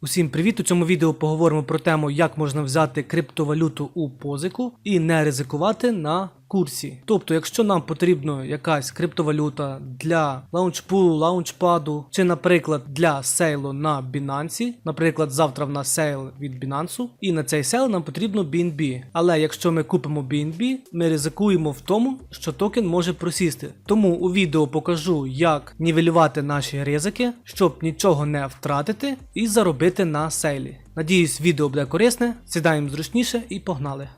Усім привіт! У цьому відео поговоримо про тему, як можна взяти криптовалюту у позику і не ризикувати на курсі. Тобто, якщо нам потрібна якась криптовалюта для лаунчпулу, лаунчпаду, чи, наприклад, для сейлу на Binance, наприклад, завтра в нас сейл від Binance, і на цей сейл нам потрібно BNB. Але якщо ми купимо BNB, ми ризикуємо в тому, що токен може просісти. Тому у відео покажу, як нівелювати наші ризики, щоб нічого не втратити і заробити на сейлі. Надіюсь, відео буде корисне. Сідаємо зручніше і погнали.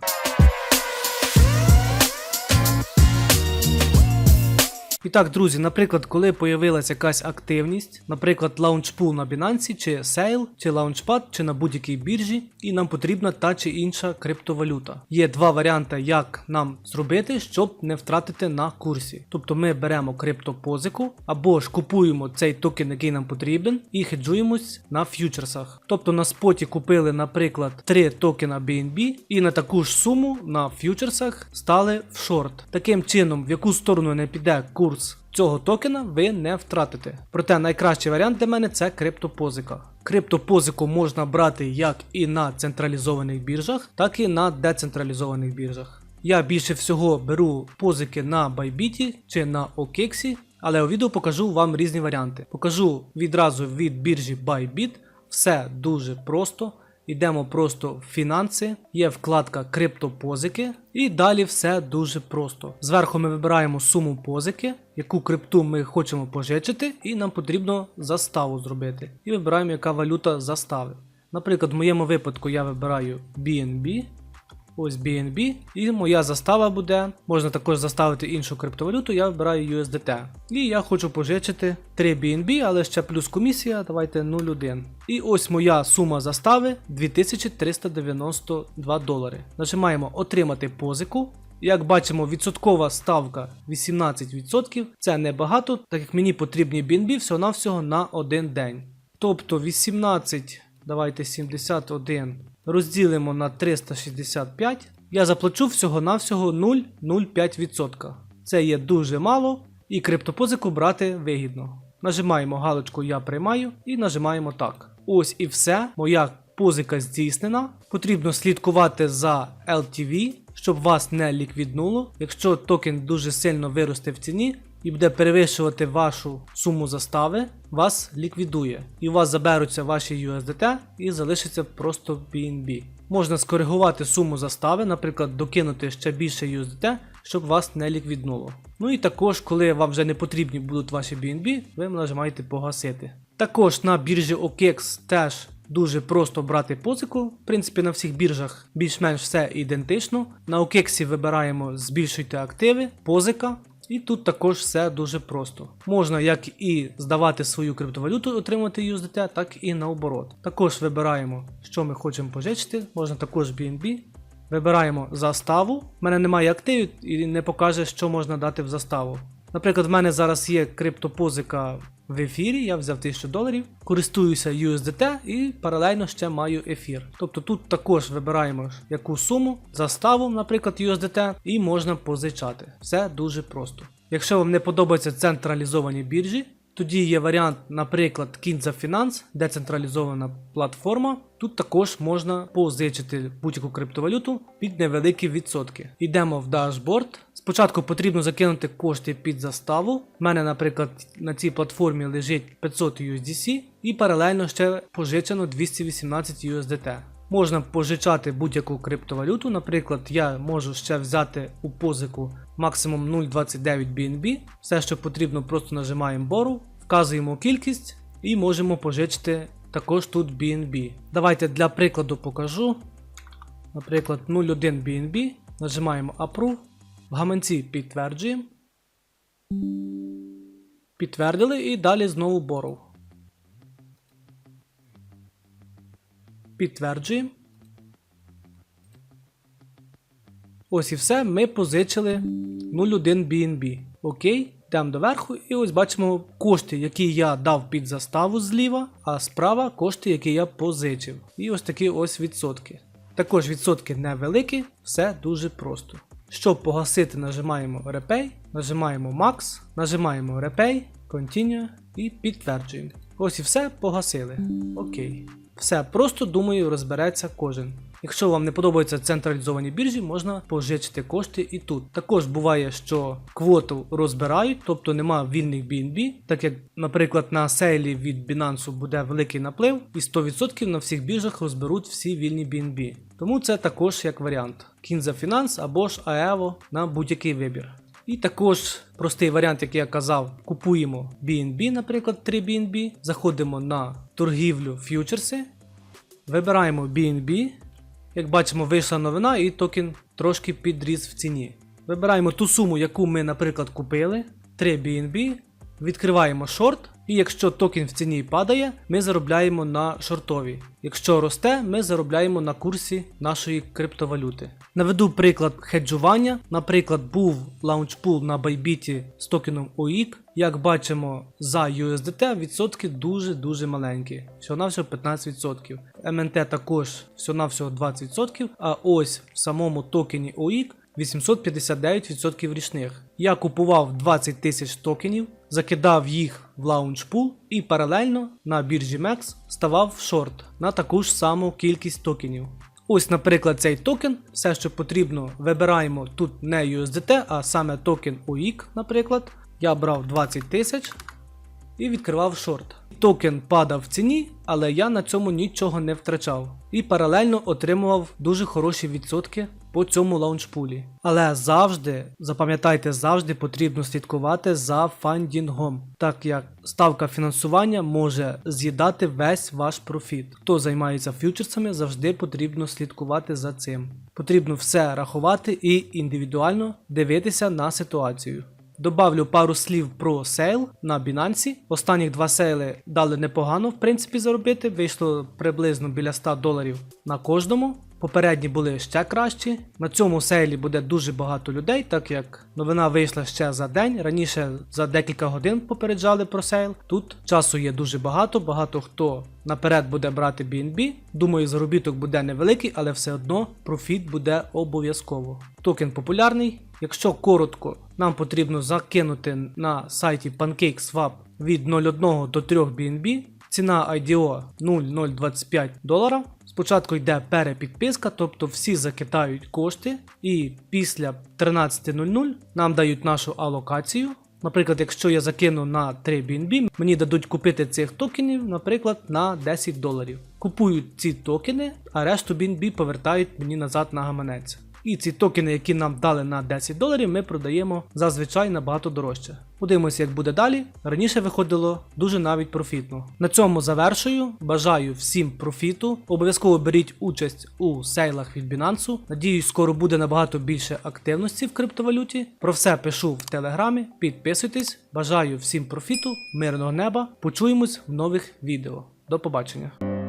І так, друзі, наприклад, коли появилася якась активність, наприклад, лаунчпул на Binance, чи Sale, чи Launchpad, чи на будь-якій біржі, і нам потрібна та чи інша криптовалюта. Є два варіанти, як нам зробити, щоб не втратити на курсі. Тобто ми беремо криптопозику або ж купуємо цей токен, який нам потрібен, і хеджуємось на ф'ючерсах. Тобто на споті купили, наприклад, 3 токена BNB і на таку ж суму на ф'ючерсах стали в шорт. Таким чином, в яку сторону не піде курс цього токена, ви не втратите. Проте найкращий варіант для мене це криптопозика. Криптопозику можна брати як і на централізованих біржах, так і на децентралізованих біржах. Я більше всього беру позики на Bybit чи на OKX, але у відео покажу вам різні варіанти. Покажу відразу від біржі Bybit. Все дуже просто. Йдемо просто в фінанси, є вкладка криптопозики, і далі все дуже просто. Зверху ми вибираємо суму позики, яку крипту ми хочемо пожичити, і нам потрібно заставу зробити. І вибираємо, яка валюта застави. Наприклад, в моєму випадку я вибираю BNB. Ось BNB, і моя застава буде. Можна також заставити іншу криптовалюту, я вибираю USDT. І я хочу пожичити 3 BNB, але ще плюс комісія, давайте 0,1. І ось моя сума застави 2392 долари. Нажимаємо отримати позику. Як бачимо, відсоткова ставка 18%. Це небагато, так як мені потрібні BNB всього-навсього на один день. Тобто 18, давайте 71 розділимо на 365, я заплачу всього-навсього 0,05%. Це є дуже мало, і криптопозику брати вигідно. Нажимаємо галочку Я приймаю і нажимаємо так. Ось і все. Моя позика здійснена. Потрібно слідкувати за LTV, щоб вас не ліквіднуло. Якщо токен дуже сильно виросте в ціні, і буде перевищувати вашу суму застави, вас ліквідує. І у вас заберуться ваші USDT і залишиться просто BNB. Можна скоригувати суму застави, наприклад, докинути ще більше USDT, щоб вас не ліквіднуло. Ну і також, коли вам вже не потрібні будуть ваші BNB, ви нажимаєте погасити. Також на біржі OKX теж Дуже просто брати позику. В принципі, на всіх біржах більш-менш все ідентично. На OKX вибираємо збільшуйте активи, позика. І тут також все дуже просто. Можна як і здавати свою криптовалюту, отримати USDT, так і наоборот. Також вибираємо, що ми хочемо пожичити, можна також BNB. Вибираємо заставу. У мене немає активів і не покаже, що можна дати в заставу. Наприклад, в мене зараз є криптопозика в ефірі, я взяв 1000 доларів, користуюся USDT і паралельно ще маю ефір. Тобто тут також вибираємо яку суму, заставу, наприклад, USDT, і можна позичати. Все дуже просто. Якщо вам не подобаються централізовані біржі, тоді є варіант, наприклад, Kinza Finance, децентралізована платформа. Тут також можна позичити будь-яку криптовалюту під невеликі відсотки. Йдемо в дашборд. Спочатку потрібно закинути кошти під заставу. У мене, наприклад, на цій платформі лежить 500 USDC і паралельно ще пожичено 218 USDT. Можна пожичати будь-яку криптовалюту. Наприклад, я можу ще взяти у позику максимум 0,29 BNB. Все, що потрібно, просто нажимаємо бору, вказуємо кількість і можемо пожичити також тут BNB. Давайте для прикладу покажу. Наприклад, 0,1 BNB. Нажимаємо Approve. В гаманці підтверджуємо. Підтвердили і далі знову боров. Підтверджуємо. Ось і все. Ми позичили 0,1 BNB. Окей. Йдемо доверху, і ось бачимо кошти, які я дав під заставу зліва, а справа кошти, які я позичив. І ось такі ось відсотки. Також відсотки невеликі, все дуже просто. Щоб погасити, нажимаємо Repay, нажимаємо Max, нажимаємо Repay, Continue і підтверджуємо. Ось і все погасили. Окей. Все просто думаю, розбереться кожен. Якщо вам не подобаються централізовані біржі, можна пожичити кошти і тут. Також буває, що квоту розбирають, тобто нема вільних BNB, так як, наприклад, на сейлі від Binance буде великий наплив, і 100% на всіх біржах розберуть всі вільні BNB. Тому це також як варіант. Kinza Finance або ж AEVO на будь-який вибір. І також простий варіант, як я казав, купуємо BNB, наприклад, 3 BNB, заходимо на торгівлю фьючерси, вибираємо BNB. Як бачимо, вийшла новина і токен трошки підріс в ціні. Вибираємо ту суму, яку ми, наприклад, купили, 3 BNB, відкриваємо шорт, і якщо токен в ціні падає, ми заробляємо на шортові. Якщо росте, ми заробляємо на курсі нашої криптовалюти. Наведу приклад хеджування. Наприклад, був лаунчпул на Bybit з токеном OIC. Як бачимо, за USDT відсотки дуже-дуже маленькі. Всього-навсього 15%. МНТ також всього-навсього 20%, а ось в самому токені OIC 859% річних. Я купував 20 тисяч токенів, закидав їх в лаунчпул і паралельно на біржі MEX ставав в шорт на таку ж саму кількість токенів. Ось, наприклад, цей токен, все, що потрібно, вибираємо тут не USDT, а саме токен OIC, наприклад. Я брав 20 тисяч і відкривав шорт. Токен падав в ціні, але я на цьому нічого не втрачав. І паралельно отримував дуже хороші відсотки по цьому лаунчпулі. Але завжди, запам'ятайте, завжди потрібно слідкувати за фандінгом, так як ставка фінансування може з'їдати весь ваш профіт. Хто займається фьючерсами, завжди потрібно слідкувати за цим. Потрібно все рахувати і індивідуально дивитися на ситуацію. Добавлю пару слів про сейл на Binance. Останніх два сейли дали непогано, в принципі, заробити. Вийшло приблизно біля 100 доларів на кожному. Попередні були ще кращі. На цьому сейлі буде дуже багато людей, так як новина вийшла ще за день. Раніше за декілька годин попереджали про сейл. Тут часу є дуже багато, багато хто наперед буде брати BNB. Думаю, заробіток буде невеликий, але все одно профіт буде обов'язково. Токен популярний. Якщо коротко, нам потрібно закинути на сайті PancakeSwap від 0,1 до 3 BNB. Ціна IDO 0,025 долара. Спочатку йде перепідписка, тобто всі закидають кошти, і після 13.00 нам дають нашу алокацію. Наприклад, якщо я закину на 3 BNB, мені дадуть купити цих токенів, наприклад, на 10 доларів. Купують ці токени, а решту BNB повертають мені назад на гаманець. І ці токени, які нам дали на 10 доларів, ми продаємо зазвичай набагато дорожче. Подивимося, як буде далі. Раніше виходило дуже навіть профітно. На цьому завершую. Бажаю всім профіту. Обов'язково беріть участь у сейлах від Binance. Надіюсь, скоро буде набагато більше активності в криптовалюті. Про все пишу в телеграмі. Підписуйтесь. Бажаю всім профіту, мирного неба. Почуємось в нових відео. До побачення.